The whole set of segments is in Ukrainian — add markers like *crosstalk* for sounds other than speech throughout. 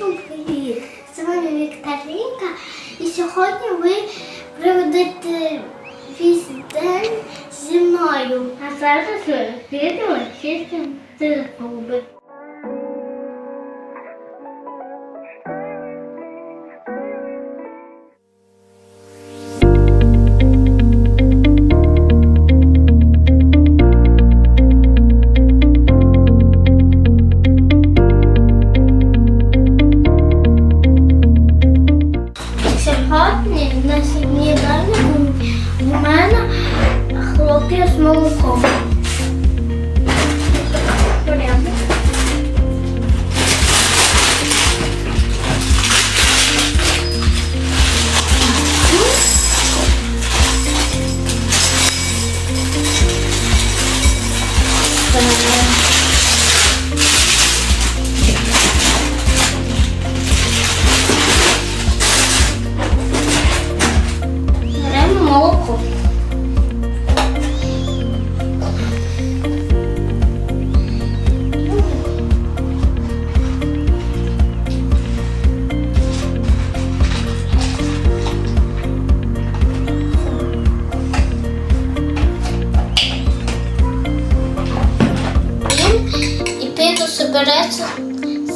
Всім привіт! З вами Вікторинка. І сьогодні ви проведете весь день зі мною. А зараз ви відео чистим зуби.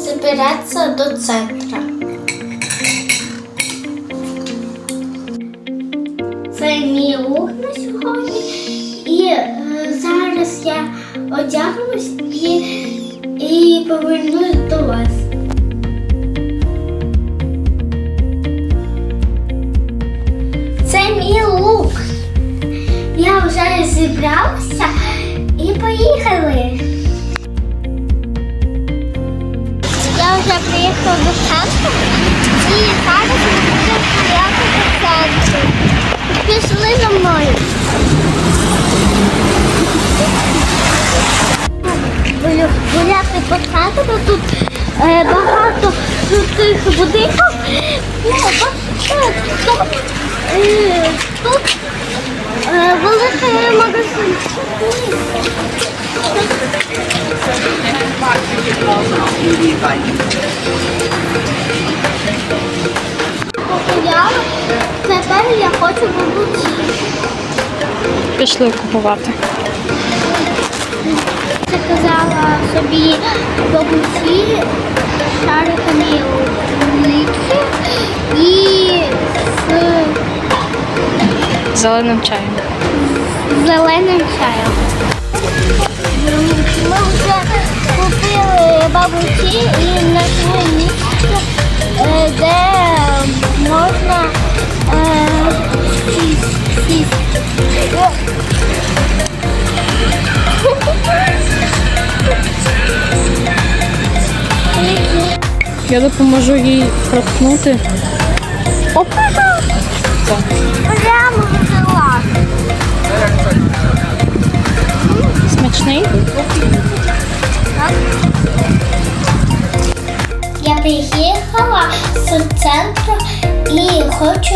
Собереться до центра. Це мій лук на сьогодні. І е, зараз я одягнусь і, і повернусь до вас. Це мій лук. Я вже зібралася вже приїхала до центру і зараз ми будемо гуляти до центру. Пішли за мною. Гуляти по центру тут е, багато цих будинків. Ну, тут, е, тут великий магазин. Погуляла, тепер я хочу бабусі. Пішли купувати. Заказала собі бабусі шариками Зеленим чаєм. зеленим чаєм. Ми вже купили бабусі і знайшли місце, е, де можна е, сісти. Я допоможу їй проткнути. Оп! Так. Смачний? Я приїхала з центру і хочу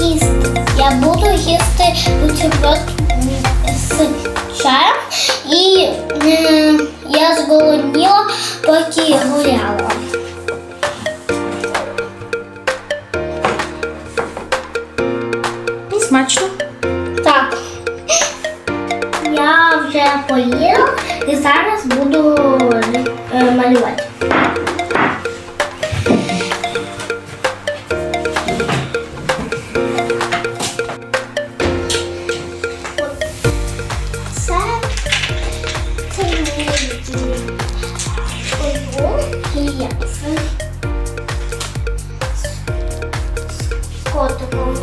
їсти. Я буду їсти бутерброд з чаєм і е, я зголодніла, поки гуляла. Смачно? Так. Поїла і зараз буду е, малювати. Котиком.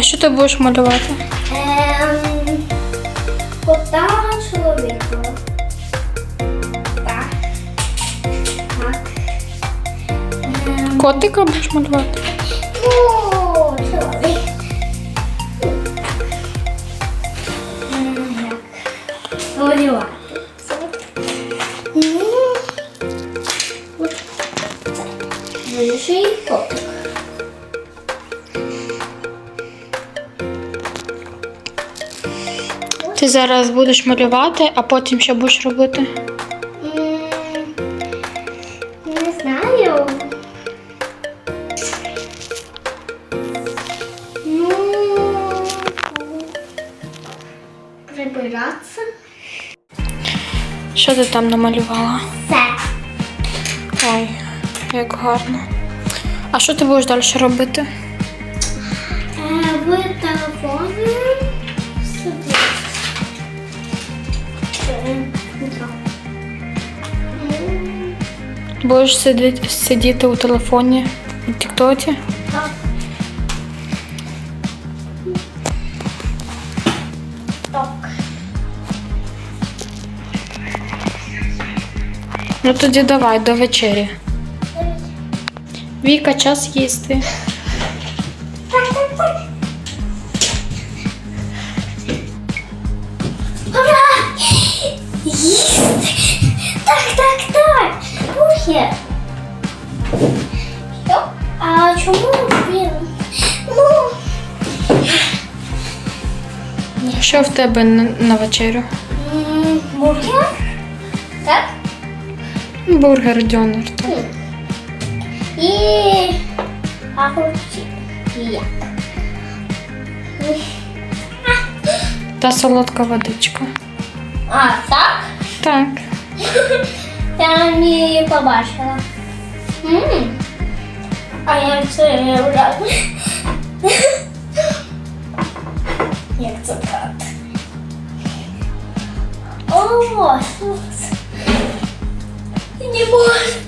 А що ти будеш малювати? Ем, кота чоловіка. Так. Так. Ем, Котика будеш малювати? Ти зараз будеш малювати, а потім що будеш робити? Не знаю. Ну, прибиратися. Що ти там намалювала? Все. Ой, як гарно. А що ти будеш далі робити? Е, В Будеш сидіти, сидіти у телефоні у Тіктоці? Так. Ну тоді давай до вечері. Віка, час їсти. Ура! Їсти! Так, так, так. Що? А чому він? Ну, Що в тебе на, вечерю? м, бургер? Так? Бургер, дьонер. Так. І огурці. Та солодка водичка. А, так? Так. *laughs* Я не побачила. М. А я це не. Як це так? О. Не можу.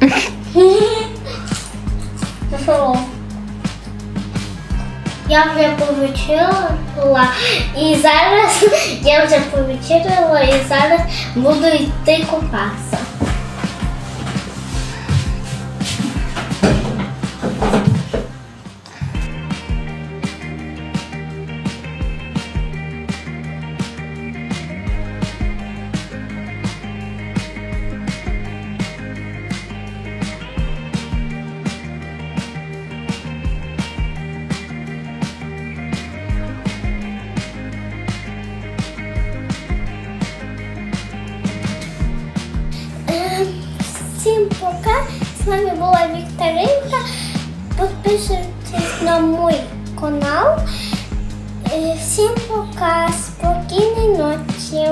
*laughs* Що? Я вже повечерила і зараз *laughs* я вже повечерила і зараз буду йти купатися. З вами була Вікторинка. Підписуйтесь на мій канал. Е, Всім пока. Спокійної ночі.